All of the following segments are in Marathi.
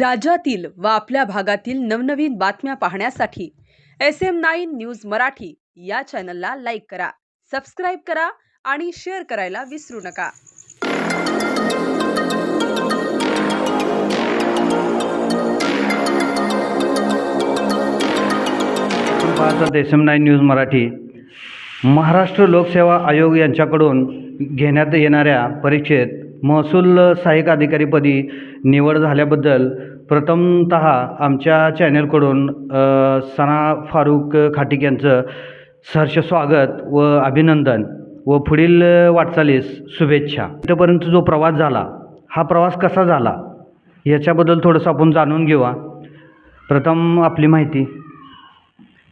राज्यातील व आपल्या भागातील नवनवीन बातम्या पाहण्यासाठी S M nine news Marathi या चॅनलला लाईक करा सबस्क्राईब करा आणि शेअर करायला विसरू नका. भारतात S M nine news Marathi Maharashtra लोकसेवा आयोग यांच्याकडून घेण्यात येणाऱ्या परीक्षेत महसूल सहाय्यक अधिकारीपदी निवड झाल्याबद्दल प्रथमत आमच्या चॅनलकडून सना फारुक खाटिक यांचं सहर्ष स्वागत व अभिनंदन व पुढील वाटचालीस शुभेच्छा. इथंपर्यंत जो प्रवास झाला हा प्रवास कसा झाला याच्याबद्दल थोडंसं आपण जाणून घेऊया. प्रथम आपली माहिती.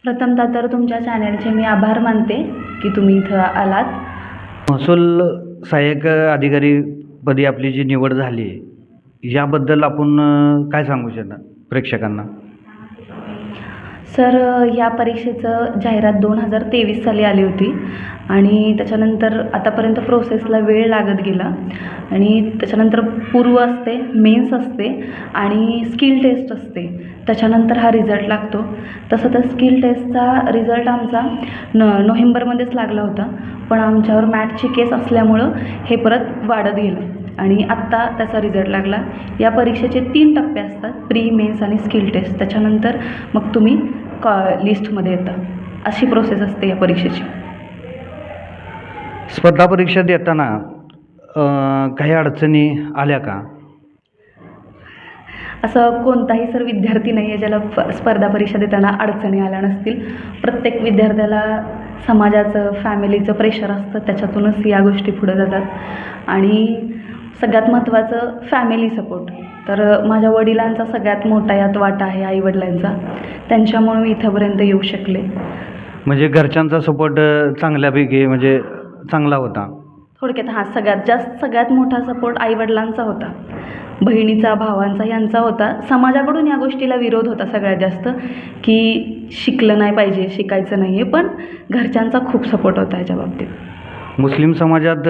प्रथमतः तर तुमच्या चॅनलचे मी आभार मानते की तुम्ही इथं आलात. महसूल सहाय्यक अधिकारीपदी आपली जी निवड झाली याबद्दल आपण काय सांगू शकणार प्रेक्षकांना? सर या परीक्षेचं जाहिरात दोन हजार तेवीस साली आली होती आणि त्याच्यानंतर आतापर्यंत प्रोसेसला वेळ लागत गेला आणि त्याच्यानंतर पूर्व असते मेन्स असते आणि स्किल टेस्ट असते. त्याच्यानंतर हा रिझल्ट लागतो. तसं तर स्किल टेस्टचा रिझल्ट आमचा न नोव्हेंबरमध्येच लागला होता. पण आमच्यावर मॅटची केस असल्यामुळं हे परत वाढत गेलं. आणि आत्ता त्याचा रिझल्ट लागला. या परीक्षेचे तीन टप्पे असतात प्री मेन्स आणि स्किल टेस्ट त्याच्यानंतर मग तुम्ही कॉ लिस्टमध्ये येता. अशी प्रोसेस असते या परीक्षेची. स्पर्धा परीक्षा देताना काही अडचणी आल्या का? असं कोणताही सर विद्यार्थी नाही आहे ज्याला प स्पर्धा परीक्षा देताना अडचणी आल्या नसतील. प्रत्येक विद्यार्थ्याला समाजाचं फॅमिलीचं प्रेशर असतं. त्याच्यातूनच या गोष्टी पुढे जातात. आणि सगळ्यात महत्त्वाचं फॅमिली सपोर्ट तर माझ्या वडिलांचा सगळ्यात मोठा यात वाटा आहे आईवडिलांचा. त्यांच्यामुळे मी इथंपर्यंत येऊ शकले. म्हणजे घरच्यांचा सपोर्ट चांगल्यापैकी म्हणजे चांगला होता. थोडक्यात हा सगळ्यात जास्त सगळ्यात मोठा सपोर्ट आईवडिलांचा होता. बहिणीचा भावांचा यांचा होता. समाजाकडून या गोष्टीला विरोध होता सगळ्यात जास्त की शिकलं नाही पाहिजे शिकायचं नाही आहे पण घरच्यांचा खूप सपोर्ट होता याच्या बाबतीत. मुस्लिम समाजात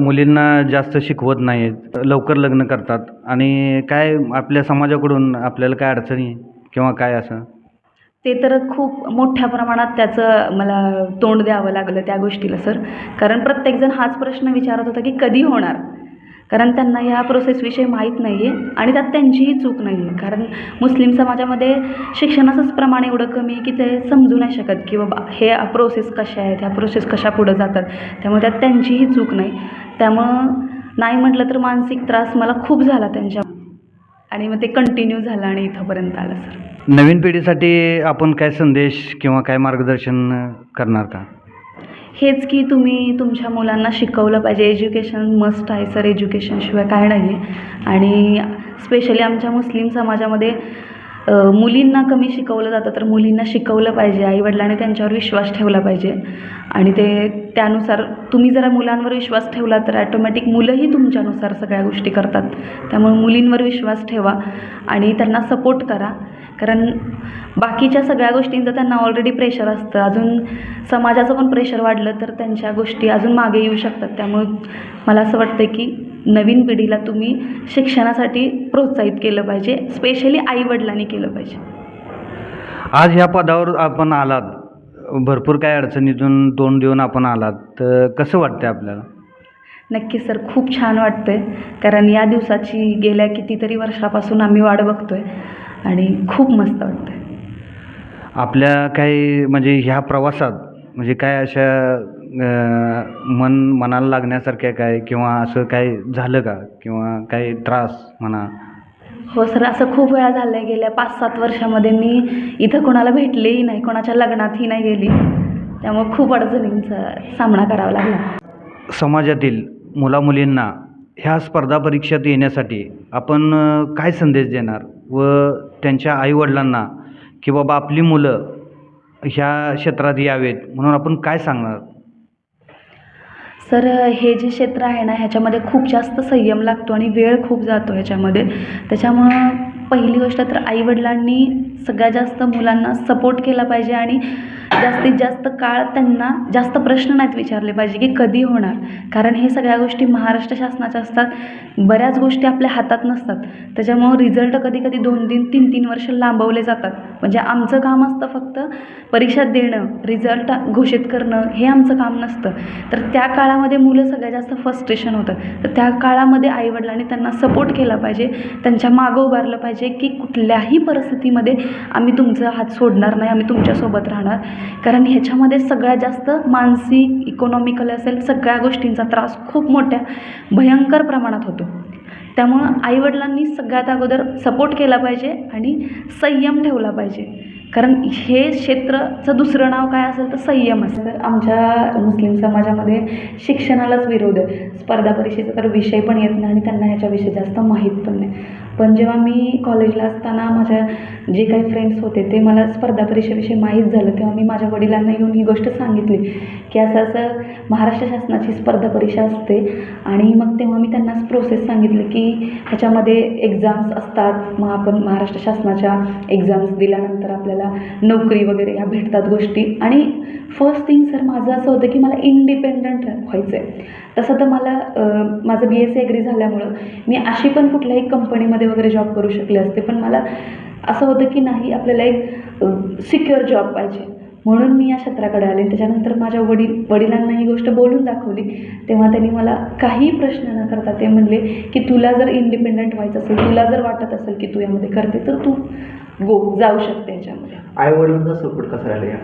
मुलींना जास्त शिकवत नाहीत. लवकर लग्न करतात. आणि काय आपल्या समाजाकडून आपल्याला काय अडचणी किंवा काय असं? ते तर खूप मोठ्या प्रमाणात त्याचं मला तोंड द्यावं लागलं त्या गोष्टीला सर. कारण प्रत्येकजण हाच प्रश्न विचारत होता की कधी होणार? कारण त्यांना या प्रोसेसविषयी माहीत नाही आहे आणि त्यात त्यांचीही चूक नाही आहे कारण मुस्लिम समाजामध्ये शिक्षणाचंच प्रमाण एवढं कमी आहे की ते समजू नाही शकत की बाबा हे प्रोसेस कशा आहेत ह्या प्रोसेस कशा पुढं जातात. त्यामुळे त्यात त्यांचीही चूक नाही. त्यामुळं नाही म्हटलं तर मानसिक त्रास मला खूप झाला त्यांच्या आणि मग ते कंटिन्यू झालं आणि इथंपर्यंत आलं सर नवीन पिढीसाठी आपण काय संदेश किंवा काय मार्गदर्शन करणार का? हेच की तुम्ही तुमच्या मुलांना शिकवलं पाहिजे. एज्युकेशन मस्ट आहे सर एज्युकेशनशिवाय काय नाही आहे आणि स्पेशली आमच्या मुस्लिम समाजामध्ये मुलींना कमी शिकवलं जातं तर मुलींना शिकवलं पाहिजे. आईवडिलांनी त्यांच्यावर विश्वास ठेवला पाहिजे. आणि ते त्यानुसार तुम्ही जरा मुलांवर विश्वास ठेवला तर ॲटोमॅटिक मुलंही तुमच्यानुसार सगळ्या गोष्टी करतात. त्यामुळे मुलींवर विश्वास ठेवा आणि त्यांना सपोर्ट करा. कारण बाकीच्या सगळ्या गोष्टींचं त्यांना ऑलरेडी प्रेशर असतं. अजून समाजाचं पण प्रेशर वाढलं तर त्यांच्या गोष्टी अजून मागे येऊ शकतात. त्यामुळे मला असं वाटतं की नवीन पिढीला तुम्ही शिक्षणासाठी प्रोत्साहित केलं पाहिजे. स्पेशली आईवडिलांनी केलं पाहिजे. आज ह्या पदावर आपण आलात. भरपूर काय अडचणीतून तोंड देऊन आपण आलात. तर कसं वाटतंय आपल्याला? नक्की सर खूप छान वाटतंय. कारण या दिवसाची गेल्या कितीतरी वर्षापासून आम्ही वाट बघतोय. आणि खूप मस्त वाटतंय. आपल्या काही म्हणजे ह्या प्रवासात म्हणजे काय अशा मन मनाला लागण्यासारख्या काय किंवा असं काय झालं का? किंवा काही त्रास म्हणा? हो सर असं खूप वेळा झालं आहे गेल्या पाच सात वर्षामध्ये मी इथं कोणाला भेटलेही नाही कोणाच्या लग्नातही नाही गेली. त्यामुळे खूप अडचणींचा सामना करावा लागला. समाजातील मुलामुलींना ह्या स्पर्धा परीक्षेत येण्यासाठी आपण काय संदेश देणार? व त्यांच्या आईवडिलांना की बाबा आपली मुलं ह्या क्षेत्रात यावेत म्हणून आपण काय सांगणार? सर हे जे क्षेत्र आहे ना ह्याच्यामध्ये खूप जास्त संयम लागतो आणि वेळ खूप जातो ह्याच्यामध्ये. त्याच्यामुळं पहिली गोष्ट तर आईवडिलांनी सगळ्यात जास्त मुलांना सपोर्ट केला पाहिजे आणि जास्तीत जास्त काळ त्यांना जास्त प्रश्न नाहीत विचारले पाहिजे की कधी होणार. कारण हे सगळ्या गोष्टी महाराष्ट्र शासनाच्या असतात. बऱ्याच गोष्टी आपल्या हातात नसतात. त्याच्यामुळं रिझल्ट कधी कधी दोन तीन तीन तीन वर्ष लांबवले जातात. म्हणजे आमचं काम असतं फक्त परीक्षा देणं रिझल्ट घोषित करणं हे आमचं काम नसतं. तर त्या काळामध्ये मुलं सगळ्यात जास्त फ्रस्ट्रेशन होतात. तर त्या काळामध्ये आईवडिलांनी त्यांना सपोर्ट केला पाहिजे. त्यांच्या मागं उभारलं पाहिजे. की कुठल्याही परिस्थितीमध्ये आम्ही तुमचा हात सोडणार नाही आम्ही तुमच्यासोबत राहणार. कारण ह्याच्यामध्ये सगळ्यात जास्त मानसिक इकॉनॉमिकल असेल सगळ्या गोष्टींचा त्रास खूप मोठ्या भयंकर प्रमाणात होतो. त्यामुळं आईवडिलांनी सगळ्यात अगोदर सपोर्ट केला पाहिजे आणि संयम ठेवला पाहिजे. कारण हे क्षेत्राचं दुसरं नाव काय असेल तर संयम असेल तर आमच्या मुस्लिम समाजामध्ये शिक्षणालाच विरोध आहे. स्पर्धा परीक्षेचा तर विषय पण येत नाही आणि त्यांना ह्याच्याविषयी जास्त माहीत पण नाही. पण जेव्हा मी कॉलेजला असताना माझ्या जे काही फ्रेंड्स होते ते मला स्पर्धा परीक्षेविषयी माहीत झालं. तेव्हा मी माझ्या वडिलांना येऊन ही गोष्ट सांगितली की असं असं महाराष्ट्र शासनाची स्पर्धा परीक्षा असते. आणि मग तेव्हा मी त्यांनाच प्रोसेस सांगितली की ह्याच्यामध्ये एक्झाम्स असतात. मग आपण महाराष्ट्र शासनाच्या एक्झाम्स दिल्यानंतर आपल्याला नोकरी वगैरे ह्या भेटतात गोष्टी. आणि फर्स्ट थिंग सर माझं असं होतं की मला इंडिपेंडंट व्हायचं आहे तसं तर मला माझं बी एस सी ॲग्री झाल्यामुळं मी अशी पण कुठल्याही कंपनीमध्ये वगैरे जॉब करू शकले असते. पण मला असं होतं की नाही आपल्याला एक सिक्युअर जॉब पाहिजे. म्हणून मी या क्षेत्राकडे आले. त्याच्यानंतर माझ्या वडील वडिलांना ही गोष्ट बोलून दाखवली. तेव्हा त्यांनी मला काही प्रश्न न करता ते म्हणले की तुला जर इंडिपेंडंट व्हायचं असेल तुला जर वाटत असेल की तू यामध्ये करते तर तू गो जाऊ शकते याच्यामध्ये. आई वडिलांचा सपोर्ट कसा राहिला? या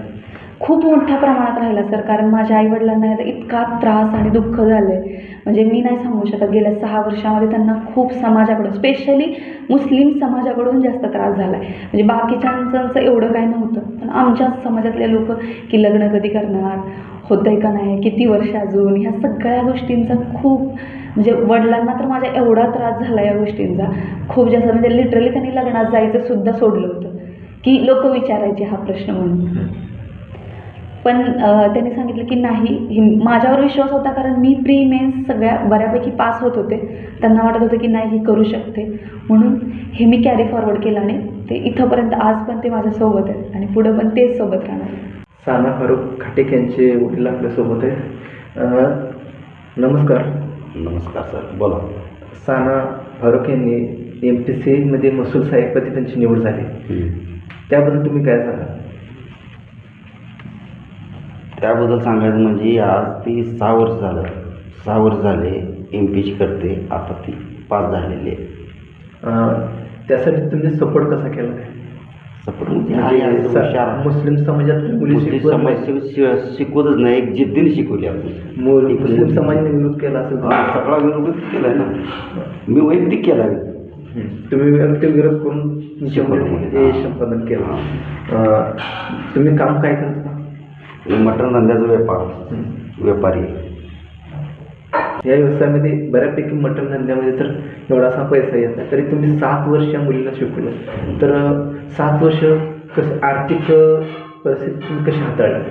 खूप मोठ्या प्रमाणात राहिला सर. कारण माझ्या आईवडिलांना याचा इतका त्रास आणि दुःख झालं आहे म्हणजे मी नाही सांगू शकत गेल्या सहा वर्षामध्ये त्यांना खूप समाजाकडून स्पेशली मुस्लिम समाजाकडून जास्त त्रास झाला आहे म्हणजे बाकीच्यांचं एवढं काय नव्हतं. पण आमच्या समाजातले लोक की लग्न कधी करणार होतं आहे का नाही किती वर्ष अजून ह्या सगळ्या गोष्टींचा खूप म्हणजे वडिलांना तर माझ्या एवढा त्रास झाला या गोष्टींचा. खूप जास्त म्हणजे लिटरली त्यांनी लग्नात जायचं सुद्धा सोडलं होतं. की लोक विचारायचे हा प्रश्न म्हणून. पण त्यांनी सांगितलं की नाही ही माझ्यावर विश्वास होता कारण मी प्री मेन्स सगळ्या बऱ्यापैकी पास होत होते. त्यांना वाटत होतं की नाही ही करू शकते. म्हणून हे मी कॅरी फॉरवर्ड केलं आणि ते इथंपर्यंत आज पण ते माझ्यासोबत आहेत आणि पुढं पण तेच सोबत राहणार. साना फारुख खाटेक यांचे वडील आपल्यासोबत आहेत. नमस्कार. नमस्कार सर. बोला. साना फारुख यांनी एम पी सीमध्ये महसूल सहाय्यकपदी त्यांची निवड झाली. त्याबद्दल तुम्ही काय सांगा त्याबद्दल सांगायचं म्हणजे आज ती सहा वर्ष झालं. सहा वर्ष झाले एम पीची करते. आता ती पास झालेली आहे. अं, त्यासाठी तुम्ही सपोर्ट कसा केला? सपोर्ट म्हणजे आहे म्हणजे हुशार. स- मुस्लिम समाजात मुली मुस्लिम शिकवत समाज नाही. शिक- शि- शिकवतच नाही. एक जिद्दीने शिकवली आपण. मु- मुस्लिम समाजाने विरोध केला असेल हा, सगळा विरोध केलाय ना. मी वैयक्तिक केला. तुम्ही व्यक्ती विरोध करून शिकवलं हे मुलींना. संपादन केलं. अं, तुम्ही काम काय करता? मी मटण धंद्याचा व्यापार. व्यापारी. आहे. या व्यवसायामध्ये बऱ्यापैकी मटण धंद्यामध्ये तर एवढासा पैसा येत नाही. तरी तुम्ही सात वर्ष या मुलीला शिकवलं. तर सात वर्ष कसं आर्थिक परिस्थिती तुम्ही कशी हाताळली?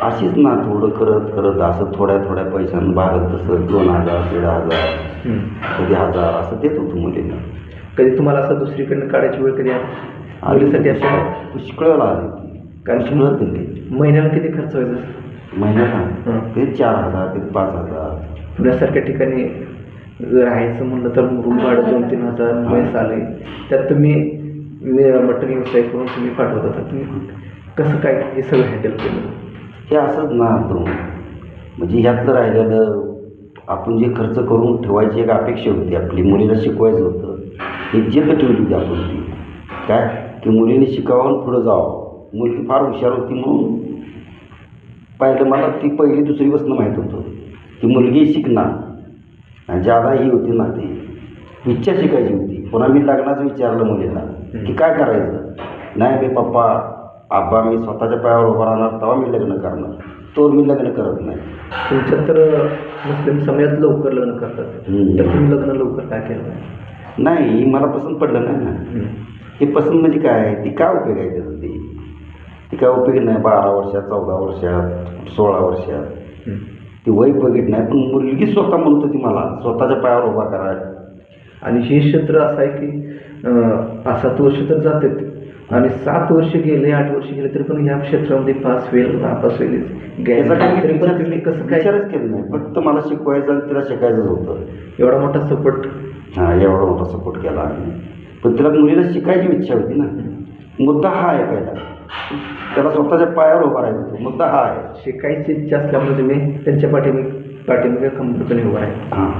अशीच ना थोडं करत करत असं थोड्या थोड्या पैशानं भागत तसं दोन हजार दीड हजार. कधी हजार असं देत होतो मुलींना. कधी तुम्हाला असं दुसरीकडनं काढायची वेळ कधी आली? मुलीसाठी अशा पुष्कळला आली. ती कारण शिकवत नाही महिन्याला किती खर्च व्हायचा महिन्याला? हं. कधी चार हजार कधी पाच हजार. पुण्यासारख्या ठिकाणी राहायचं म्हणलं तर रूम भाडं दोन तीन हजार मेस आले. त्यात तुम्ही मी- मटण व्यवसाय करून तुम्ही पाठवत होता. तुम्ही कसं काय हे सगळं हँडल केलं? हे असंच ना तो. म्हणजे ह्यातलं राहिलेलं आपण जे खर्च करून ठेवायची एक अपेक्षा होती. आपली मुलीला शिकवायचं होतं. एक जिद्द ठेवली होती आपण ती. काय? की मुलीने शिकावं आणि पुढं जावं. मुलगी फार हुशार होती म्हणून पाहिलं मला ती पहिली दुसरी बसणं माहीत होतं. ती मुलगी शिकणार आणि ज्यादा ही होती ना ती इच्छा शिकायची होती. पुन्हा मी लग्नाचं विचारलं मुलीला की काय करायचं? नाही मी पप्पा आब्बा मी स्वतःच्या पायावर उभा राहणार तेव्हा मी लग्न करणार. तो मी लग्न करत नाही. तुमच्यात तर मुस्लिम समाजात लवकर लग्न करतात. तर तुम्ही लग्न लवकर काय केलं नाही? मला पसंत पडलं नाही ना. हे पसंत म्हणजे काय? ती काय उपयोग आहे त्याचं ती? काय उपयोग नाही बारा वर्षात चौदा वर्षात सोळा वर्षात. ती वय बघित नाही पण मुलगी स्वतः म्हणत होती मला स्वतःच्या पायावर उभा करायला. आणि हे क्षेत्र असं आहे की अं, सात वर्ष तर जातात. आणि सात वर्ष गेले आठ वर्ष गेले तरी पण या क्षेत्रामध्ये पास होईल नापास होईल. त्याचा काही गॅरंटी तरी पण विचार तुम्ही कसं काय? विचारच केला नाही. फक्त मला शिकवायचं आणि तिला शिकायचंच होतं. एवढा मोठा सपोर्ट हां एवढा मोठा सपोर्ट केला आम्ही. पण तिला मुलीला शिकायची इच्छा होती ना. मुद्दा हा आहे पहिला. त्याला स्वतःच्या पायावर उभा राहायचं होतं. मुद्दा हा आहे. शिकायची इच्छा असल्यामुळे तुम्ही त्यांच्या पाठीमागे पाठीमागे खंबीरपणे उभा आहे हां.